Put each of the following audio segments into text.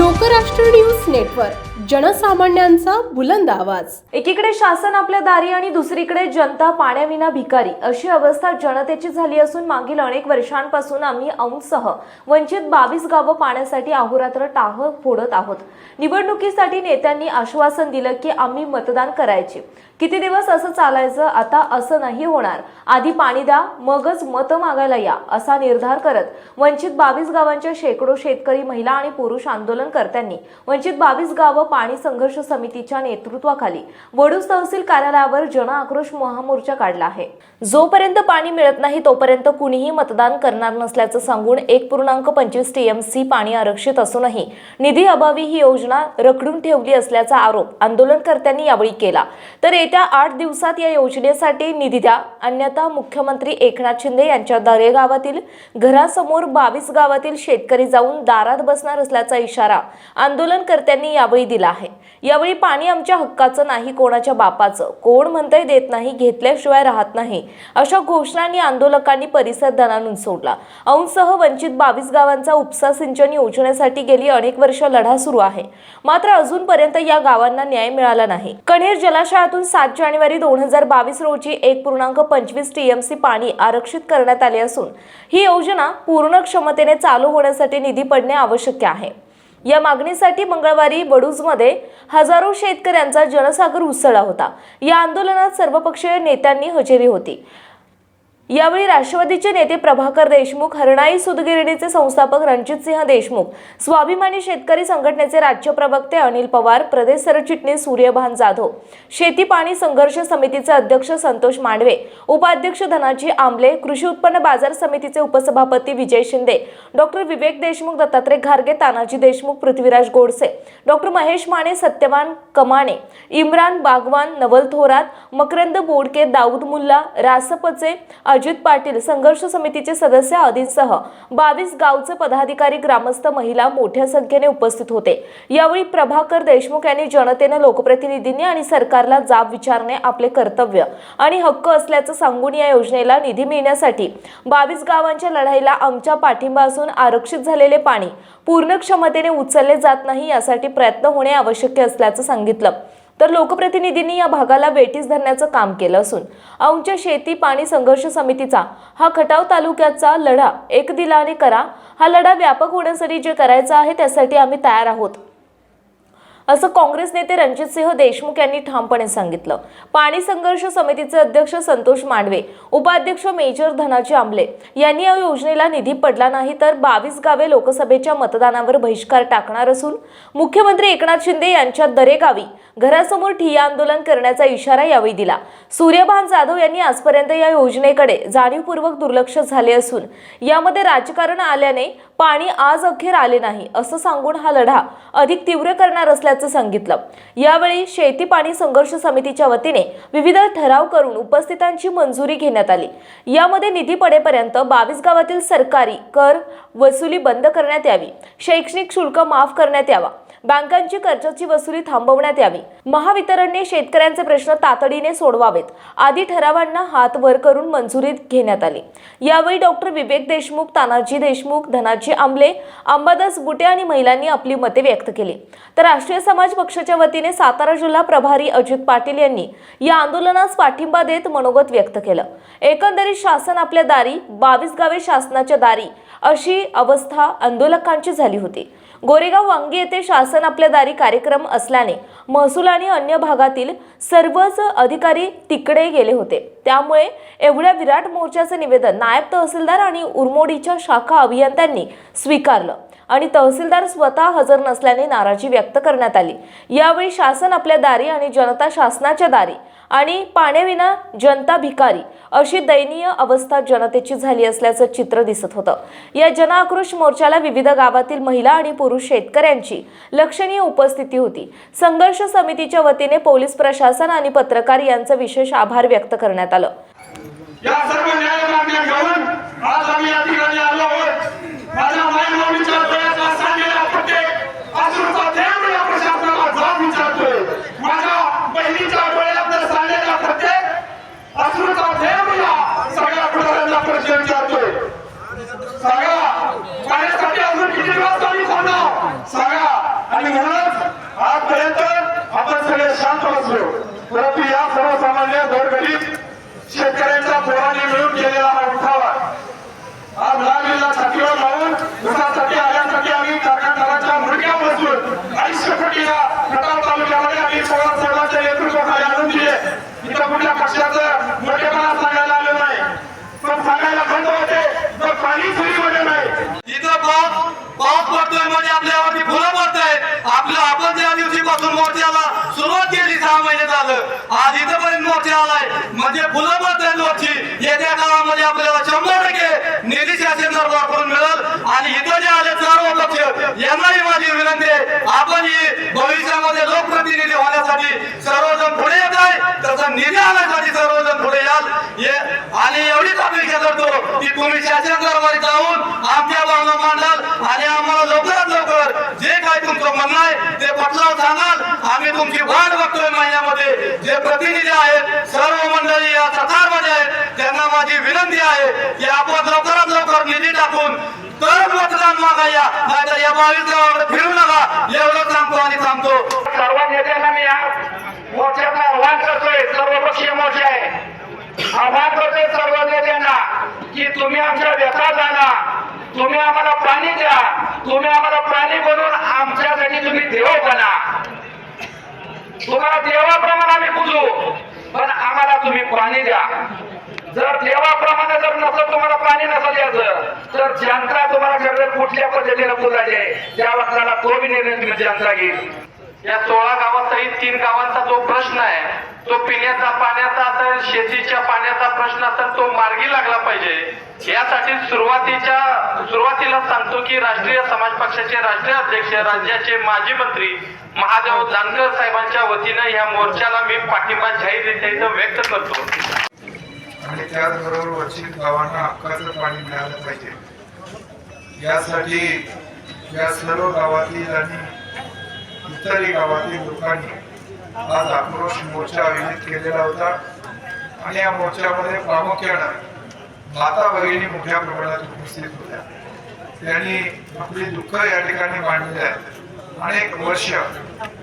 Lokrashtra news network जनसामान्यांचा बुलंद आवाज. एकीकडे शासन आपल्या दारी आणि दुसरीकडे जनता पाण्याविना भिकारी अशी अवस्था जनतेची झाली असून मागील अनेक वर्षांपासून आम्ही औंधसह वंचित बावीस गावं पाण्यासाठी अहोरात्र टाह फोडत आहोत. निवडणुकीसाठी नेत्यांनी आश्वासन दिलं की आम्ही मतदान करायचे. किती दिवस असं चालायचं? आता असं नाही होणार. आधी पाणी द्या मगच मतं मागायला या असा निर्धार करत वंचित बावीस गावांच्या शेकडो शेतकरी महिला आणि पुरुष आंदोलनकर्त्यांनी वंचित बावीस गावं पाणी संघर्ष समितीच्या नेतृत्वाखाली वडूज तहसील कार्यालयावर जन आक्रोश महामोर्चा काढला आहे. जोपर्यंत पाणी मिळत नाही तोपर्यंत कुणीही मतदान करणार नसल्याचं सांगून एक पूर्णांक पंचवीस टीएमसी पाणी आरक्षित असूनही निधी अभावी ही योजना रखडून ठेवली असल्याचा आरोप आंदोलनकर्त्यांनी यावेळी केला. तर येत्या आठ दिवसात या योजनेसाठी निधी द्या. अन्यथा मुख्यमंत्री एकनाथ शिंदे यांच्या दरे गावातील घरासमोर बावीस गावातील शेतकरी जाऊन दारात बसणार असल्याचा इशारा आंदोलनकर्त्यांनी यावेळी दिला आहे. यावेळी पाणी आमच्या हक्काचं नाही कोणाच्या बापाचं. कोण म्हणतंय देत नाही घेतल्याशिवाय राहत नाही. अशा घोषणांनी आंदोलकांनी परिसर धनानून सोडला. औंसह वंचित बावीस गावांचा उपसा सिंचन योजनेसाठी गेली अनेक वर्ष लढा सुरू आहे. मात्र अजूनपर्यंत या गावांना न्याय मिळाला नाही. कण्हेर जलाशयातून सात जानेवारी दोन हजार बावीस रोजी एक पूर्णांक पंचवीस टीएमसी पाणी आरक्षित करण्यात आले असून ही योजना पूर्ण क्षमतेने चालू होण्यासाठी निधी पडणे आवश्यक आहे. या मागणीसाठी मंगळवारी बडूजमध्ये हजारो शेतकऱ्यांचा जनसागर उसळला होता. या आंदोलनात सर्वपक्षीय नेत्यांनी हजेरी होती. यावेळी राष्ट्रवादीचे नेते प्रभाकर देशमुख हरणाई सुदगिरणीचे संस्थापक रणजितसिंह देशमुख स्वाभिमानी शेतकरी संघटनेचे राज्य प्रवक्ते अनिल पवार प्रदेश सरचिटणीस सूर्यभान जाधव शेती पाणी संघर्ष समितीचे अध्यक्ष संतोष मांडवे उपाध्यक्ष धनाजी आंबले कृषी उत्पन्न बाजार समितीचे उपसभापती विजय शिंदे डॉक्टर विवेक देशमुख दत्तात्रय घारगे तानाजी देशमुख पृथ्वीराज गोडसे डॉक्टर महेश माने सत्यवान कमाणे इम्रान बागवान नवल थोरात मकरंद बोडके दाऊद मुल्ला रासपचे अजित पाटील संघर्ष समितीचे सदस्य आदींसह बावीस गावचे पदाधिकारी ग्रामस्थ महिला मोठ्या संख्येने उपस्थित होते. यावेळी प्रभाकर देशमुख यांनी जनतेने लोकप्रतिनिधींनी आणि सरकारला जाब विचारणे आपले कर्तव्य आणि हक्क असल्याचं सांगून या योजनेला निधी मिळण्यासाठी बावीस गावांच्या लढाईला आमच्या पाठिंबा असून आरक्षित झालेले पाणी पूर्ण क्षमतेने उचलले जात नाही यासाठी प्रयत्न होणे आवश्यक असल्याचं सांगितलं. तर लोकप्रतिनिधींनी या भागाला वेठीस धरण्याचं काम केलं असून औंच्या शेती पाणी संघर्ष समितीचा हा खटाव तालुक्याचा लढा एक दिलाने करा. हा लढा व्यापक होण्यासाठी जे करायचं आहे त्यासाठी आम्ही तयार आहोत. असं काँग्रेस नेते रणजितसिंह देशमुख यांनी ठामपणे सांगितलं. पाणी संघर्ष समितीचे अध्यक्ष संतोष मांडवे उपाध्यक्ष मेजर धनाजी आंबले यांनी या योजनेला निधी पडला नाही तर बावीस गावे लोकसभेच्या मतदानावर बहिष्कार टाकणार असून मुख्यमंत्री एकनाथ शिंदे यांच्या दरेगावी घरासमोर ठिय्या आंदोलन करण्याचा इशारा यावेळी दिला. सूर्यभान जाधव यांनी आजपर्यंत या योजनेकडे जाणीवपूर्वक दुर्लक्ष झाले असून यामध्ये राजकारण आल्याने पाणी आज अखेर आले नाही असं सांगून हा लढा अधिक तीव्र करणार असल्याचं सांगितलं. यावेळी शेती पाणी संघर्ष समितीच्या वतीने विविध ठराव करून उपस्थितांची मंजुरी घेण्यात आली. यामध्ये निधी पडेपर्यंत बावीस गावातील सरकारी कर वसुली बंद करण्यात यावी शैक्षणिक शुल्क माफ करण्यात यावा बँकांची कर्जाची वसुली थांबवण्यात यावी. महावितरणने शेतकऱ्यांचे प्रश्न तातडीने सोडवावेत. आदी ठरावांना हात वर करून मंजुरी घेण्यात आली. यावेळी डॉक्टर विवेक देशमुख तानाजी देशमुख धनाजी आंबले अंबादास बुटे आणि महिलांनी आपली मते व्यक्त केली. तर राष्ट्रीय समाज पक्षाच्या वतीने सातारा जिल्हा प्रभारी अजित पाटील यांनी या आंदोलनास पाठिंबा देत मनोगत व्यक्त केलं. एकंदरीत शासन आपल्या दारी बावीस गावे शासनाच्या दारी अशी अवस्था आंदोलकांची झाली होती. गोरेगाव वांगी येथे शासन आपल्या दारी कार्यक्रम असल्याने महसूल आणि अन्य भागातील सर्वच अधिकारी तिकडे गेले होते. त्यामुळे एवढ्या विराट मोर्चाचे निवेदन नायब तहसीलदार आणि उरमोडीच्या शाखा अभियंत्यांनी स्वीकारलं आणि तहसीलदार स्वतः हजर नसल्याने नाराजी व्यक्त करण्यात आली. यावेळी शासन आपल्या दारी आणि जनता शासनाच्या दारी आणि पाण्याविना जनता भिकारी अशी दयनीय अवस्था जनतेची झाली असल्याचं चित्र दिसत होतं. या जनआक्रोश मोर्चाला विविध गावातील महिला आणि पुरुष शेतकऱ्यांची लक्षणीय उपस्थिती होती. संघर्ष समितीच्या वतीने पोलीस प्रशासन आणि पत्रकार यांचं विशेष आभार व्यक्त करण्यात आलं. या सर्व न्याय मागण्या घेऊन आज आम्ही या ठिकाणी आलो आहोत. माझ्या मायमाऊलीच्या डोळ्यातला सांडलेला प्रत्येक अश्रूचा थेंब या प्रशासनाला जाब विचारतोय माझ्या बहिणीच्या डोळ्यातला सांडलेला प्रत्येक अश्रूचा थेंब या सगळ्या प्रकारांना प्रश्न विचारतोय सांगा पाण्यासाठी अजून किती दिवस आम्ही थांबणार सांगा सगळे शांत बसलो परंतु या सर्वसामान्य गोरगरीब शेतकऱ्यांच्या पोरांनी मिळून केलेला हा उठावा आज लाल जिल्हा छातीवर लावून दुधासाठी आल्यासाठी आम्ही कारखानदारांच्या मुलग्या बसून अडीचशे कोटी या खटाव तालुक्यामध्ये आम्ही पवार साहेबांच्या नेतृत्वाखाली आणून दिले. इथं कुठल्या पक्षाचं मोठेपणा सांगायला आलं नाही पण सांगायला बंद होते तर पाणी चोरीमध्ये नाही इथं पाऊस पाऊस पडतोय म्हणजे आपल्यावरती फुलं पडतंय आपलं आपण ज्या दिवशीपासून मोर्चाला सुरुवात केली सहा महिने झालं आज इथंपर्यंत मोर्चा आलाय म्हणजे फुलं पडतायत येत्या काळामध्ये आपल्याला शंभर टक्के निधी शासन सरकारकडून मिळेल. आणि इथं जे आले सर्व पक्ष यांनाही माझी विनंती आहे आपण ही भविष्यामध्ये लोकप्रतिनिधी होण्यासाठी सर्वजण पुढे येत आहे. तसं निधी आणण्यासाठी सर्वजण पुढे याल. ये आणि एवढीच अपेक्षा करतो की तुम्ही शासन दरबारी जाऊन आमच्या भावना मांडाल आणि आम्हाला लवकर जे काय तुमचं म्हणणं आहे ते पटलाव सांगाल आम्ही तुमची वाट बघतोय महिन्यामध्ये. जे प्रतिनिधी आहेत सर्व मंडळी या सतारमध्ये आहेत त्यांना माझी विनंती आहे की आपण लवकरात लवकर निधी टाकून तरच मतदान मागाया नाहीतर या बावीस गावाकडे फिरू नका. एवढं सांगतो आणि सांगतो सर्व नेत्यांना मी या मोर्चाचं आव्हान करतोय सर्वपक्षीय मोर्चा आहे. आव्हान करतोय सर्व नेत्यांना की तुम्ही आमच्या व्यथा जाणा. तुम्ही आम्हाला पाणी द्या. तुम्ही आम्हाला प्राणी बनवून आमच्यासाठी तुम्ही देव करा तुम्हाला देवाप्रमाणे आम्ही पूजू पण आम्हाला तुम्ही पाणी द्या. जर देवाप्रमाणे जर नसलं तुम्हाला पाणी नसलं द्यायचं. तर जनता तुम्हाला कुठल्या पद्धतीने पुजायचे त्या वक्ताला तो बी निर्णय तुम्ही जनता घेईल. या सोळा गावासहित तीन गावांचा जो प्रश्न आहे तो पिण्याचा पाण्याचा असेल शेतीच्या पाण्याचा प्रश्न असेल तो मार्गी लागला पाहिजे. यासाठी सुरुवातीच्या सुरुवातीला सांगतो की राष्ट्रीय समाज पक्षाचे राष्ट्रीय अध्यक्ष राज्याचे माजी मंत्री महादेव जानकर साहेबांच्या वतीनं या मोर्चाला मी पाठिंबा जाहीररित्या इथं व्यक्त करतो. आणि त्याचबरोबर वंचित गावांना हक्काचं पाणी मिळालं पाहिजे. यासाठी या सर्व गावातील आणि इतरही गावातील लोकांनी आज आक्रोश मोर्चा आयोजित केलेला होता. आणि या मोर्चामध्ये प्रामुख्यानं माता भगिनी मोठ्या प्रमाणात उपस्थित होत्या. त्यांनी आपली दुःख या ठिकाणी मांडले आहेत. अनेक वर्ष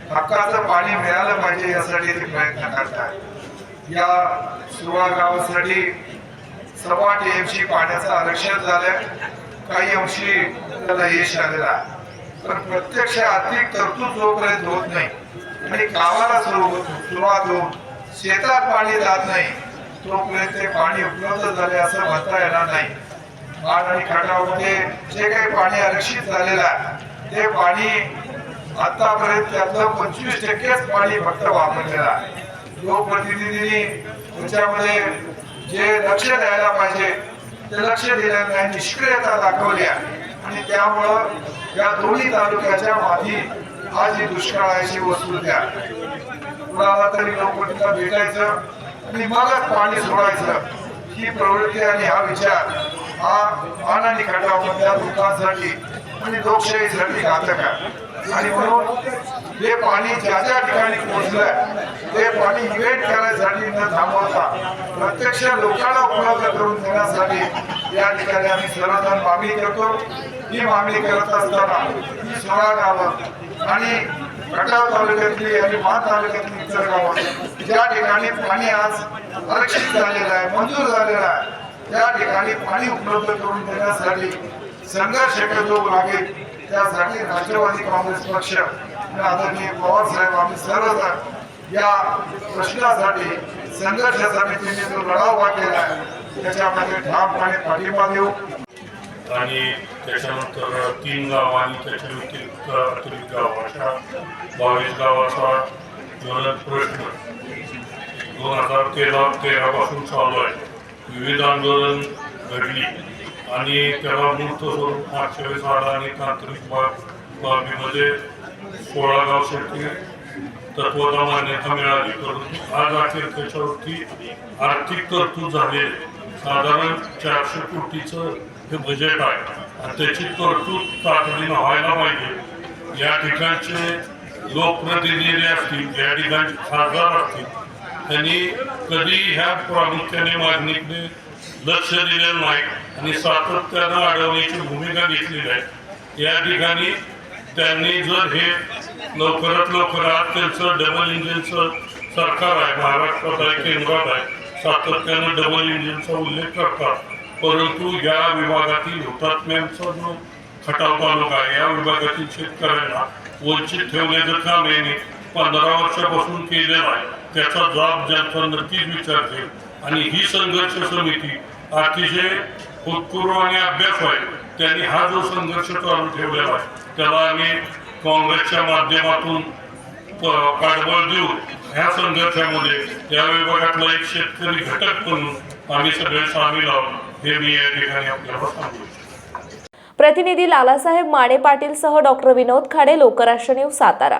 हक्काचं पाणी मिळालं पाहिजे यासाठी ते प्रयत्न करतात. या सुरुवात गावासाठी सव्वा टीएमसी पाण्याचं आरक्षण झालं काही अंशी त्याला यश आलेलं आहे पण प्रत्यक्ष आर्थिक तरतूद जोपर्यंत होत नाही आणि गावाला सुरुवात होऊन शेतात पाणी जात नाही तोपर्यंत ते पाणी उपलब्ध झाले असं म्हणता येणार नाही. बाण आणि खंडामध्ये जे काही पाणी आरक्षित झालेलं आहे ते पाणी आतापर्यंत त्यातलं पंचवीस टक्केच पाणी फक्त वापरलेलं आहे. लोकप्रतिनिधींनी त्याच्यामध्ये जे लक्ष द्यायला पाहिजे ते लक्ष दिलं नाही निष्क्रियता दाखवली आहे. आणि त्यामुळं या दोन्ही तालुक्याच्या माधी आज ही दुष्काळाची वस्तू द्या. कुणाला तरी लोकप्रतिनिधीला भेटायचं आणि मगच पाणी सोडायचं ही प्रवृत्ती आणि हा विचार हा मान आणि खंडामधल्या लोकांसाठी आणि लोकशाहीसाठी घातक आहे आणि म्हणून हे पाणी ज्या ज्या ठिकाणी पोहोचलंय ते पाणी इव्हेंट करायसाठी न थांबवता प्रत्यक्ष लोकांना उपलब्ध करून देण्यासाठी या ठिकाणी आम्ही सर्वजण मागणी करतो. ही मागणी करत असताना ही सोळा गावं आणि खटाव तालुक्यातली आणि महा तालुक्यातली इतर गावं ज्या ठिकाणी पाणी आज आरक्षित झालेलं आहे मंजूर झालेलं आहे त्या ठिकाणी पाणी उपलब्ध करून देण्यासाठी संघर्ष करतो लागेल. त्यासाठी राष्ट्रवादी काँग्रेस पक्ष आदरणीय पवार साहेब आम्ही सर्वजण या प्रश्नासाठी संघर्ष समितीने जो लढा उभा केला आहे त्याच्यामध्ये ठामपणे पाठिंबा देऊ. आणि त्याच्यानंतर तीन गाव आणि त्याच्या व्यतिरिक्त अतिरिक्त गाव अशा बावीस गावाचा ज्वलंत प्रश्न. दोन हजार तेरा तेरापासून चालू आहे. विविध आंदोलन घडली. आणि त्याला मूर्त स्वरूप मागच्या वेळेस आणि तांत्रिक बाब बाबीमध्ये सोळा गावसाठी तत्वाला मान्यता मिळाली परंतु आज अखेर त्याच्यावरती आर्थिक तरतूद झाली. आहे. साधारण चारशे कोटीचं हे बजेट आहे. आणि त्याची तरतूद तातडीनं व्हायला पाहिजे. या ठिकाणचे लोकप्रतिनिधी असतील या ठिकाणचे खासदार असतील त्यांनी कधी ह्या प्रामुख्याने मागणीकडे लक्ष दिलेलं नाही आणि सातत्यानं अडवण्याची भूमिका घेतली आहे. या ठिकाणी त्यांनी जर हे लवकरात लवकर आज त्यांचं डबल इंजिनचं सरकार आहे महाराष्ट्रात आहे केंद्रात आहे सातत्यानं डबल इंजिनचा उल्लेख करतात. परंतु या विभागातील हुतात्म्यांचा जो खटाव तालुका आहे या विभागातील शेतकऱ्यांना वंचित ठेवण्याचं काम यांनी पंधरा वर्षापासून केलेलं आहे. त्याचा जबाब जनता नक्कीच विचारते आणि ही संघर्ष समिती अतिशय उत्पूर्व आणि अभ्यास आहे. त्यांनी हा जो संघर्ष चालू ठेवलेला आहे त्याला आम्ही काँग्रेसच्या माध्यमातून पाठबळ देऊ ह्या संघर्षामध्ये या विभागातला एक शेतकरी घटक म्हणून आम्ही सगळे सामील आहोत हे मी या ठिकाणी आपल्याला सांगू प्रतिनिधी लालासाहेब माने पाटील सह doctor Vinod Khade Lokrashtra news Satara.